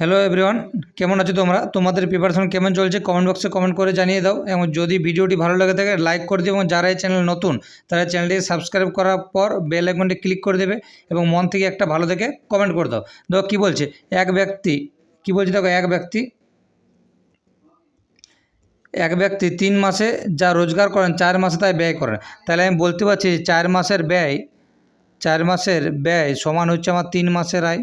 Hello everyone কেমন আছো তোমরা? তোমাদের প্রিপারেশন কেমন চলছে? কমেন্ট বক্সে কমেন্ট করে জানিয়ে দাও। এবং যদি ভিডিওটি ভালো লাগে থাকে লাইক করে দিও। এবং যারা এই চ্যানেল নতুন, তারা চ্যানেলটি সাবস্ক্রাইব করার পর বেল আইকনটি ক্লিক করে দেবে এবং মন থেকে একটা ভালো দেখে কমেন্ট করে দাও। দেখো কী বলছে? এক ব্যক্তি, কী বলছে দেখো? এক ব্যক্তি এক ব্যক্তি তিন মাসে যা রোজগার করেন, চার মাসে তাই ব্যয় করেন। তাহলে আমি বলতে পারছি, চার মাসের ব্যয়, চার মাসের ব্যয় সমান হচ্ছে আমার তিন মাসের আয়।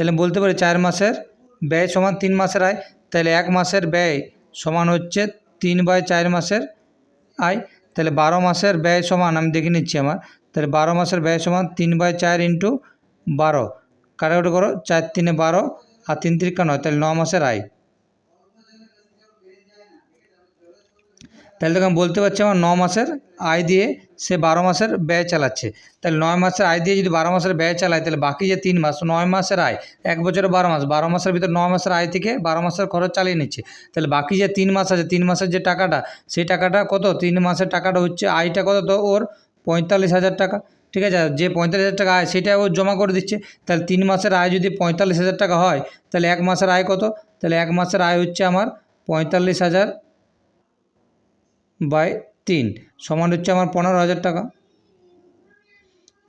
তাহলে বলতে পারি চার মাসের ব্যয় সমান তিন মাসের আয়, তাহলে এক মাসের ব্যয় সমান হচ্ছে তিন বাই চার মাসের আয়, তাহলে বারো মাসের ব্যয় সমান, আমি দেখে নিচ্ছি আমার, তাহলে বারো মাসের ব্যয় সমান তিন বাই চার ইন্টু বারো, কাটাকুটি করো, চার তিনে বারো আর তিন তিরিকা নয়, তাহলে ন মাসের আয়। তাহলে আমি বলতে পারছি আমার ন মাসের আয় দিয়ে সে বারো মাসের ব্যয় চালাচ্ছে। তাহলে নয় মাসের আয় দিয়ে যদি বারো মাসের ব্যয় চালায়, তাহলে বাকি যে তিন মাস, নয় মাসের আয়, এক বছরে বারো মাস, বারো মাসের ভিতরে নয় মাসের আয় থেকে বারো মাসের খরচ চালিয়ে নিচ্ছে। তাহলে বাকি যে তিন মাস আছে, তিন মাসের যে টাকাটা, সেই টাকাটা কত? তিন মাসের টাকাটা হচ্ছে আয়টা কত? তো ওর পঁয়তাল্লিশ হাজার টাকা। ঠিক আছে? যে পঁয়তাল্লিশ হাজার টাকা আয়, সেটা ও জমা করে দিচ্ছে। তাহলে তিন মাসের আয় যদি পঁয়তাল্লিশ হাজার টাকা হয়, তাহলে এক মাসের আয় কত? তাহলে এক মাসের আয় হচ্ছে আমার পঁয়তাল্লিশ হাজার বাই তিন, সমান হচ্ছে আমার পনেরো হাজার টাকা।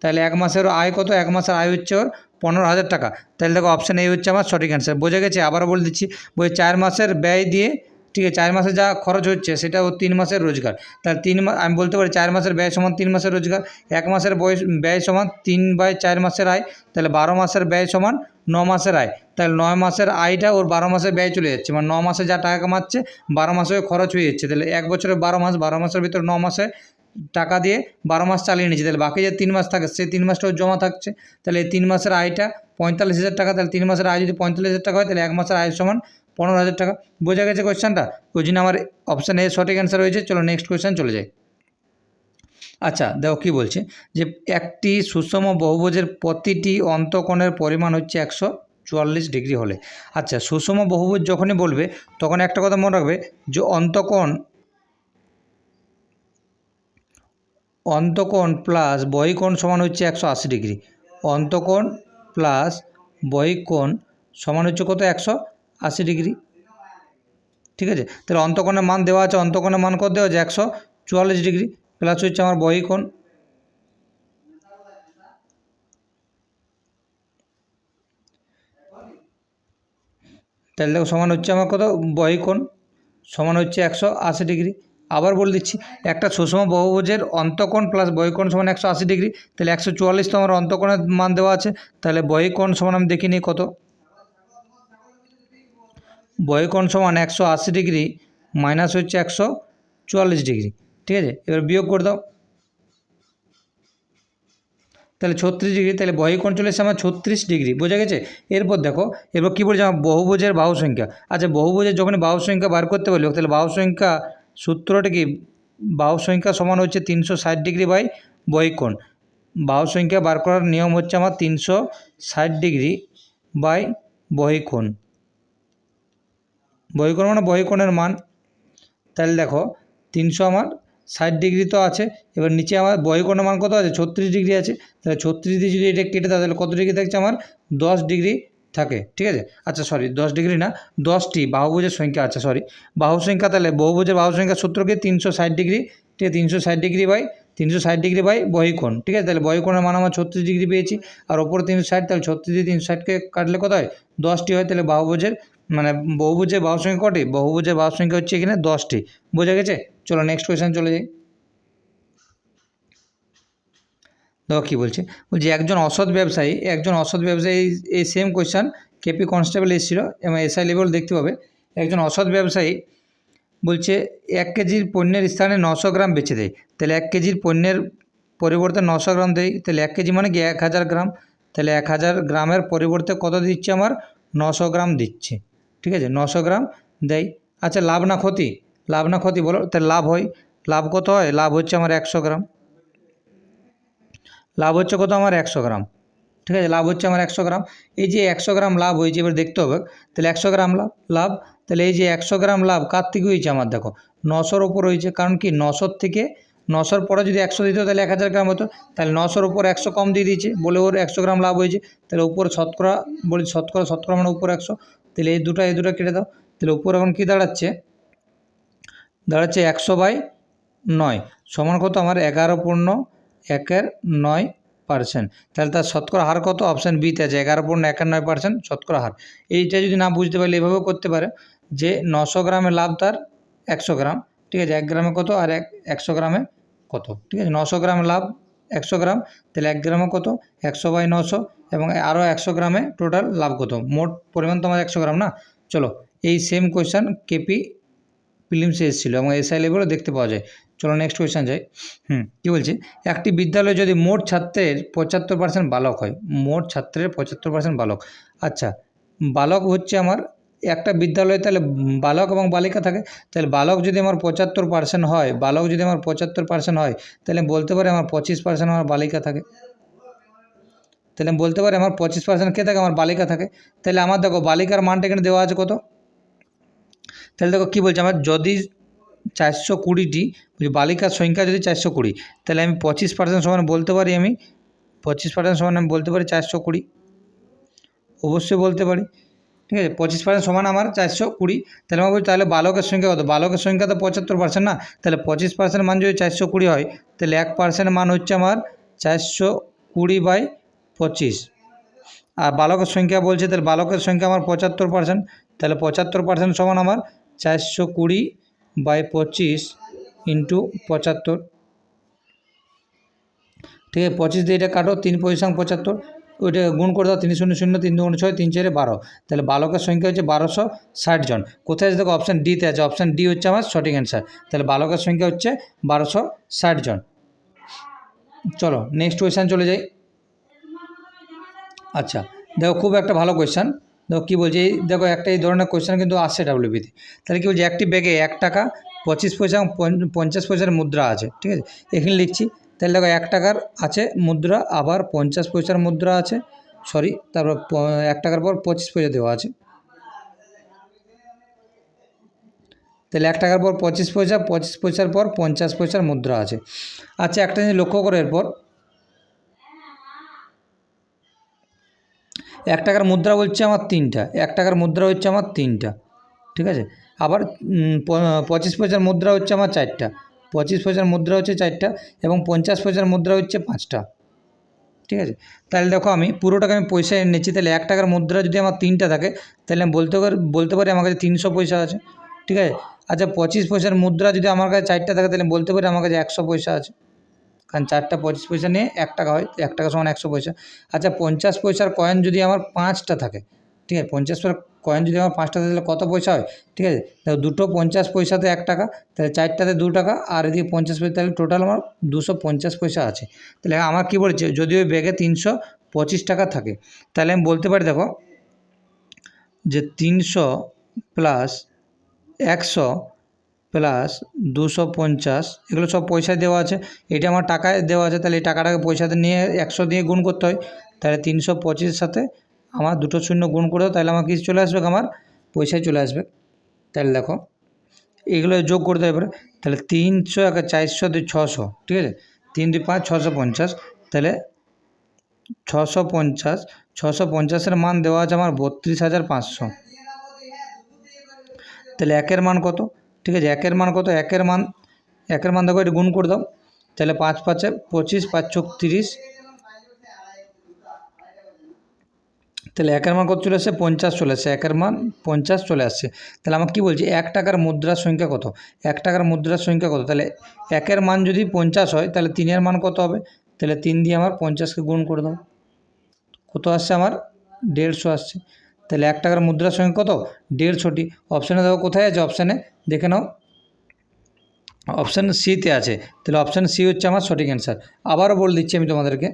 তাহলে এক মাসের আয় কত? এক মাসের আয় হচ্ছে ওর পনেরো হাজার টাকা। তাহলে দেখো অপশান এই হচ্ছে আমার সঠিক অ্যান্সার বোঝা গেছে? আবারও বলে দিচ্ছি বই চার মাসের ব্যয় দিয়ে, ঠিক আছে, চার মাসে যা খরচ হচ্ছে সেটা ওর তিন মাসের রোজগার। তাহলে তিন মাস আমি বলতে পারি চার মাসের ব্যয় সমান তিন মাসের রোজগার। এক মাসের বয়স ব্যয় সমান তিন বাই চার মাসের আয়। তাহলে বারো মাসের ব্যয় সমান ন মাসের আয়। তাহলে নয় মাসের আয়টা ওর বারো মাসে ব্যয় চলে যাচ্ছে। মানে ন মাসে যা টাকা কামাচ্ছে, বারো মাসে খরচ হয়ে যাচ্ছে। তাহলে এক বছরে বারো মাস, বারো মাসের ভিতরে ন মাসে টাকা দিয়ে বারো মাস চালিয়ে নিচ্ছে। তাহলে বাকি যে তিন মাস থাকে, সেই তিন মাসটাও জমা থাকছে। তাহলে এই তিন মাসের আয়টা পঁয়তাল্লিশ হাজার টাকা। তাহলে তিন মাসের আয় যদি পঁয়তাল্লিশ হাজার টাকা হয়, তাহলে এক মাসের আয় সমান পনেরো হাজার টাকা। বোঝা গেছে কোয়েশ্চেনটা ওই জন্য আমার অপশান এ সঠিক অ্যান্সার হয়েছে চলো নেক্সট কোয়েশ্চেন চলে যাই। আচ্ছা দেখো কী বলছে? যে একটি সুষম বহুভুজের প্রতিটি অন্তকোণের পরিমাণ হচ্ছে একশো চুয়াল্লিশ ডিগ্রি হলে। আচ্ছা সুষম বহুভুজ যখনই বলবে, তখন একটা কথা মনে রাখবে যে অন্তকোণ অন্তকোণ প্লাস বহিকোণ সমান হচ্ছে একশো আশি ডিগ্রি। অন্তকোণ প্লাস বহিকোণ সমান হচ্ছে কত? একশো আশি ডিগ্রি। ঠিক আছে? তাহলে অন্তকোণের মান দেওয়া আছে, অন্তকোণের মান কত দেওয়া আছে? একশো চুয়াল্লিশ ডিগ্রি। প্লাস হচ্ছে আমার বহিকোণ তাহলে দেখো সমান হচ্ছে আমার কত? বহিকোণ সমান হচ্ছে একশো আশি ডিগ্রি আবার বলে দিচ্ছি, একটা সুষম বহুভুজের অন্তকোণ প্লাস বহিকোণ সমান একশো আশি ডিগ্রি তাহলে একশো চুয়াল্লিশ তো আমার অন্তকোণের মান দেওয়া আছে। তাহলে বহিকোণ সমান আমি দেখি নিই কত বহিকোণ সমান একশো আশি ডিগ্রি মাইনাস হচ্ছে একশো চুয়াল্লিশ ডিগ্রি ঠিক আছে? এবার বিয়োগ করে দাও। তাহলে ছত্রিশ ডিগ্রি, তাহলে বহিকোণ চলে এসেছে আমার ছত্রিশ ডিগ্রি, বোঝা গেছে? এরপর দেখো, এরপর কী বলছে? আমার বহুভুজের বাহু সংখ্যা। আচ্ছা বহুভুজের যখনই বাহু সংখ্যা বার করতে বলব, তাহলে বাহু সংখ্যা সূত্রটা কি? বাহু সংখ্যা সমান হচ্ছে তিনশো ষাট ডিগ্রি বাই বহিকোণ বাহু সংখ্যা বার করার নিয়ম হচ্ছে আমার তিনশো ষাট ডিগ্রি বাই বহিকোণ বহিকোণ মানে বহিকোণের মান। তাহলে দেখো, তিনশো আমার ষাট ডিগ্রি তো আছে, এবার নিচে আমার বহিকোণের মান কত আছে? ছত্রিশ ডিগ্রি আছে। তাহলে ছত্রিশ ডিগ্রি যদি এটা কেটে তাহলে কত ডিগ্রি থাকছে আমার? দশ ডিগ্রি থাকে, ঠিক আছে? আচ্ছা সরি দশ ডিগ্রি না, দশটি বাহুভুজের সংখ্যা আছে সরি বাহু সংখ্যা তাহলে বহুভুজের বাহু সংখ্যা সূত্রকে তিনশো ষাট ডিগ্রি, ঠিক তিনশো ষাট ডিগ্রি বাই তিনশো ষাট ডিগ্রি বাই বহিকোণ, ঠিক আছে? তাহলে বহিকোণের মান আমার ছত্রিশ ডিগ্রি পেয়েছি, আর ওপরে তিনশো ষাট, তাহলে ছত্রিশ দিয়ে তিনশো ষাটকে কাটলে কত হয়? দশটি হয়, তাহলে বাহুভুজের মানে বহুভুজের বাহু সংখ্যা কটি? বহুভুজের বাহু সংখ্যা হচ্ছে এখানে দশটি, বোঝা গেছে? চলো নেক্সট কোয়েশ্চেন চলে যাই। দেখো কী বলছে? বলছি, একজন অসৎ ব্যবসায়ী, একজন অসৎ ব্যবসায়ী, এই সেম কোয়েশ্চেন কেপি কনস্টেবল এসেছিল, এবং এসআই লেভেল দেখতে পাবে। একজন অসৎ ব্যবসায়ী বলছে, এক কেজির পণ্যের স্থানে নশো গ্রাম বেচে দেয়। তাহলে এক কেজির পণ্যের পরিবর্তে নশো গ্রাম দেয়। তাহলে এক কেজি মানে কি? এক হাজার গ্রাম। তাহলে এক হাজার গ্রামের পরিবর্তে কত দিচ্ছে আমার? নশো গ্রাম দিচ্ছে। ঠিক আছে? নশো গ্রাম দেয়। আচ্ছা লাভ না ক্ষতি? লাভ না ক্ষতি বলো। তাহলে লাভ হয়। লাভ কত হয়? লাভ হচ্ছে আমার একশো গ্রাম। লাভ হচ্ছে কত? আমার একশো গ্রাম। ঠিক আছে? লাভ হচ্ছে আমার একশো গ্রাম। এই যে একশো গ্রাম লাভ হয়েছে, এবার দেখতে হবে। তাহলে একশো গ্রাম লাভ লাভ, তাহলে এই যে একশো গ্রাম লাভ কার থেকে হয়েছে আমার? দেখো, নশোর ওপর হয়েছে। কারণ কি? নশোর থেকে, নশোর পরে যদি একশো দিত তাহলে এক হাজার গ্রাম হতো। তাহলে নশোর উপর একশো কম দিয়ে দিয়েছে, বলে ওর একশো গ্রাম লাভ হয়েছে। তাহলে উপরে শতকরা, বলি শতকরা শতকরা মানে উপর একশো। তাহলে এই দুটো এই দুটো কেটে দাও। তাহলে উপর এখন কী দাঁড়াচ্ছে? দাঁড়াচ্ছে একশো বাই নয়। সমান কত? আমার এগারো পূর্ণ একের নয় পার্সেন্ট তাহলে তার শতকরা হার কত? অপশান বিতে আছে, এগারো পূর্ণ নয় পার্সেন্ট শতকরা হার। এইটা যদি না বুঝতে পারলে এভাবেও করতে পারে যে নশো গ্রামে লাভ তার একশো গ্রাম, ঠিক আছে? এক গ্রামে কত আর এক, একশো গ্রামে কত? ঠিক আছে? নশো গ্রাম লাভ একশো গ্রাম, তাহলে এক গ্রামে কত? একশো বাই নশো এবং আরও একশো গ্রামে টোটাল লাভ কত? মোট পরিমাণ তোমার একশো গ্রাম না? চলো, এই সেম কোয়েশ্চান কেপি প্রিলিমসে এসেছিল এবং এসআই লেভেলও দেখতে পাওয়া যায়। চলো নেক্সট কোয়েশ্চান যাই। হুম, কী বলছি? একটি বিদ্যালয়ে যদি মোট ছাত্রের পঁচাত্তর পার্সেন্ট বালক হয়, মোট ছাত্রের পঁচাত্তর পার্সেন্ট বালক। আচ্ছা বালক হচ্ছে আমার একটা বিদ্যালয়ে তাহলে বালক এবং বালিকা থাকে। তাহলে বালক যদি আমার পঁচাত্তর পার্সেন্ট হয়, বালক যদি আমার পঁচাত্তর পার্সেন্ট হয়, তাহলে বলতে পারি আমার পঁচিশ পার্সেন্ট আমার বালিকা থাকে। তাহলে বলতে পারি আমার পঁচিশ পার্সেন্ট কে থাকে? আমার বালিকা থাকে। তাহলে আমার দেখো বালিকার মানটা এখানে দেওয়া আছে কত? তাহলে দেখো কী বলছে, আমার যদি চারশো কুড়িটি বালিকার সংখ্যা যদি চারশো কুড়ি, তাহলে আমি পঁচিশ পার্সেন্ট সমান বলতে পারি আমি, পঁচিশ পার্সেন্ট সমান আমি বলতে পারি চারশো কুড়ি। অবশ্যই বলতে পারি, ঠিক আছে? পঁচিশ পার্সেন্ট সমান আমার চারশো কুড়ি, তাহলে আমার বলছি, তাহলে বালকের সংখ্যা কত? বালকের সংখ্যা তো পঁচাত্তর পার্সেন্ট না, তাহলে পঁচিশ পার্সেন্ট মান যদি চারশো কুড়ি হয়, তাহলে এক পার্সেন্ট মান হচ্ছে আমার চারশো কুড়ি বাই পঁচিশ। আর বালকের সংখ্যা বলছে, তাহলে বালকের সংখ্যা আমার পঁচাত্তর পার্সেন্ট তাহলে পঁচাত্তর পার্সেন্ট সমান আমার চারশো কুড়ি বাই পঁচিশ ইন্টু পঁচাত্তর। ঠিক আছে, পঁচিশ দিয়ে এটা কাটো, তিন পয়সা পঁচাত্তর। ওইটা গুণ করে দাও, তিন শূন্য শূন্য, তিন দুগুণ ছয়, তিন চারে বারো। তাহলে বালকের সংখ্যা হচ্ছে বারোশো ষাট জন। কোথায় আছে? দেখো অপশান ডিতে আছে। অপশান ডি হচ্ছে আমার সঠিক অ্যান্সার তাহলে বালকের সংখ্যা হচ্ছে বারোশো ষাট জন। চলো নেক্সট কোয়েশ্চান চলে যাই। আচ্ছা দেখো, খুব একটা ভালো কোয়েশ্চান দেখো কী বলছে, এই দেখো একটা এই ধরনের কোয়েশ্চান কিন্তু আসছে ডাব্লিউবিতে তাহলে কী বলছে, একটি ব্যাগে এক টাকা, পঁচিশ পয়সা এবং পঞ্চ- পঞ্চাশ পয়সার মুদ্রা আছে, ঠিক আছে? এখানে লিখছি, তাহলে দেখো এক টাকার আছে মুদ্রা, আবার পঞ্চাশ পয়সার মুদ্রা আছে সরি তারপর এক টাকার পর পঁচিশ পয়সা দেওয়া আছে। তাহলে এক টাকার পর পঁচিশ পয়সা, পঁচিশ পয়সার পর পঞ্চাশ পয়সার মুদ্রা আছে। আচ্ছা একটা জিনিস লক্ষ্য করো এরপর। এক টাকার মুদ্রা হচ্ছে আমার তিনটা, এক টাকার মুদ্রা হচ্ছে আমার তিনটা, ঠিক আছে? আবার পঁচিশ পয়সার মুদ্রা হচ্ছে আমার চারটা, পঁচিশ পয়সার মুদ্রা হচ্ছে চারটা এবং পঞ্চাশ পয়সার মুদ্রা হচ্ছে পাঁচটা, ঠিক আছে? তাহলে দেখো আমি পুরোটাকে আমি পয়সায় নিচ্ছি, তাহলে এক টাকার মুদ্রা যদি আমার তিনটা থাকে, তাহলে আমি বলতে পারি বলতে পারি আমার কাছে তিনশো পয়সা আছে, ঠিক আছে? আচ্ছা পঁচিশ পয়সার মুদ্রা যদি আমার কাছে চারটা থাকে, তাহলে বলতে পারি আমার কাছে একশো পয়সা আছে। কারণ চারটা পঁচিশ পয়সা নিয়ে এক টাকা হয়, এক টাকা সমান একশো পয়সা। আচ্ছা পঞ্চাশ পয়সার কয়েন যদি আমার পাঁচটা থাকে, ঠিক আছে, পঞ্চাশ পয়সার কয়েন যদি আমার পাঁচটা থাকে, তাহলে কত পয়সা হয়? ঠিক আছে দেখো দুটো পঞ্চাশ পয়সাতে এক টাকা, তাহলে চারটাতে দু টাকা, আর এদিকে পঞ্চাশ পয়সা, তাহলে টোটাল আমার দুশো পঞ্চাশ পয়সা আছে। তাহলে আমার কী বলছে, যদি ওই ব্যাগে তিনশো পঁচিশ টাকা থাকে, তাহলে আমি বলতে পারি, দেখো, যে তিনশো প্লাস একশো প্লাস দুশো পঞ্চাশ, এগুলো সব পয়সায় দেওয়া আছে। এটা আমার টাকায় দেওয়া আছে, তাহলে এই টাকাটাকে পয়সাতে নিয়ে একশো দিয়ে গুণ করতে হয়। তাহলে তিনশো পঁচিশের সাথে আমার দুটো শূন্য গুণ করে তাহলে আমার কিছু চলে আসবে? আমার পয়সায় চলে আসবে। তাহলে দেখো, এগুলো যোগ করতে হবে। তাহলে তিনশো এক চারশো দুই ছশো, ঠিক আছে? তিন দুই পাঁচ, ছশো পঞ্চাশ। তাহলে ছশো পঞ্চাশ, ছশো পঞ্চাশের মান দেওয়া আছে আমার বত্রিশ হাজার পাঁচশো। তাহলে একের মান কত? ঠিক আছে, একের মান কত? একের মান একের মান দেখো, এটা গুণ করে দাও। তাহলে পাঁচ পাঁচে পঁচিশ, পাঁচ চোখ তাহলে একের মান কত চলে আসছে পঞ্চাশ চলে আসছে একের মান পঞ্চাশ চলে আসছে তাহলে আমাকে কী বলছি? এক টাকার মুদ্রার সংখ্যা কত? এক টাকার মুদ্রার সংখ্যা কত? তাহলে একের মান যদি পঞ্চাশ হয়, তাহলে তিনের মান কত হবে? তাহলে তিন দিয়ে আমার পঞ্চাশকে গুণ করে দাও। কত আসছে? আমার দেড়শো আসছে। তাহলে এক টাকার মুদ্রার সঙ্গে কত? দেড়শোটি অপশানে দেখো কোথায় আছে? অপশানে দেখে নাও। অপশান সিতে আছে। তাহলে অপশান সি হচ্ছে আমার সঠিক অ্যান্সার আবারও বলে দিচ্ছি আমি তোমাদেরকে।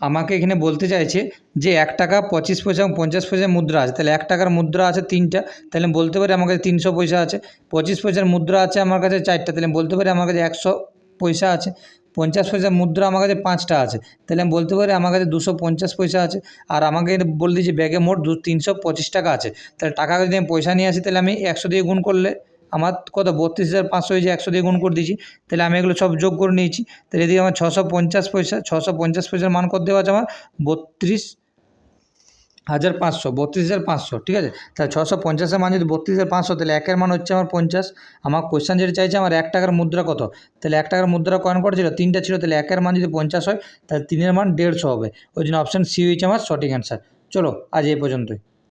আমাকে এখানে বলতে চাইছে যে এক টাকা পঁচিশ পয়সা এবং পঞ্চাশ পয়সার মুদ্রা আছে। তাহলে এক টাকার মুদ্রা আছে তিনটা। তাহলে বলতে পারি আমার কাছে তিনশো পয়সা আছে। পঁচিশ পয়সার মুদ্রা আছে আমার কাছে চারটা। তাহলে বলতে পারি আমার কাছে একশো পয়সা আছে, পঞ্চাশ পয়সার মুদ্রা আমার কাছে পাঁচটা আছে। তাহলে আমি বলতে পারি আমার কাছে দুশো পঞ্চাশ পয়সা আছে আর আমাকে বলে দিয়েছে ব্যাগে মোট দু, তিনশো পঁচিশ টাকা আছে। তাহলে টাকা যদি আমি পয়সা নিয়ে আসি তাহলে আমি একশো দিয়ে গুণ করলে আমার কত বত্রিশ হাজার পাঁচশো হয়েছে, একশো দিয়ে গুণ করে দিয়েছি। তাহলে আমি এগুলো সব যোগ করে নিয়েছি। তাহলে এদিকে আমার ছশো পঞ্চাশ পয়সা, ছশো পঞ্চাশ পয়সার মান কত দেওয়া আছে আমার? বত্রিশ হাজার পাঁচশো, বত্রিশ হাজার পাঁচশো, ঠিক আছে? তাহলে ছশো পঞ্চাশের মান যদি বত্রিশ হাজার পাঁচশো, তাহলে একের মান হচ্ছে আমার পঞ্চাশ। আমার কোয়েশ্চেন যেটা চাইছে, আমার এক টাকার মুদ্রা কত? তাহলে এক টাকার মুদ্রা কয়েন কটা ছিল তিনটা ছিল, তাহলে একের মান যদি পঞ্চাশ হয়, তাহলে তিনের মান দেড়শো হবে। ওই জন্য অপশান সি হয়েছে আমার সঠিক অ্যান্সার চলো, আজ এই পর্যন্তই।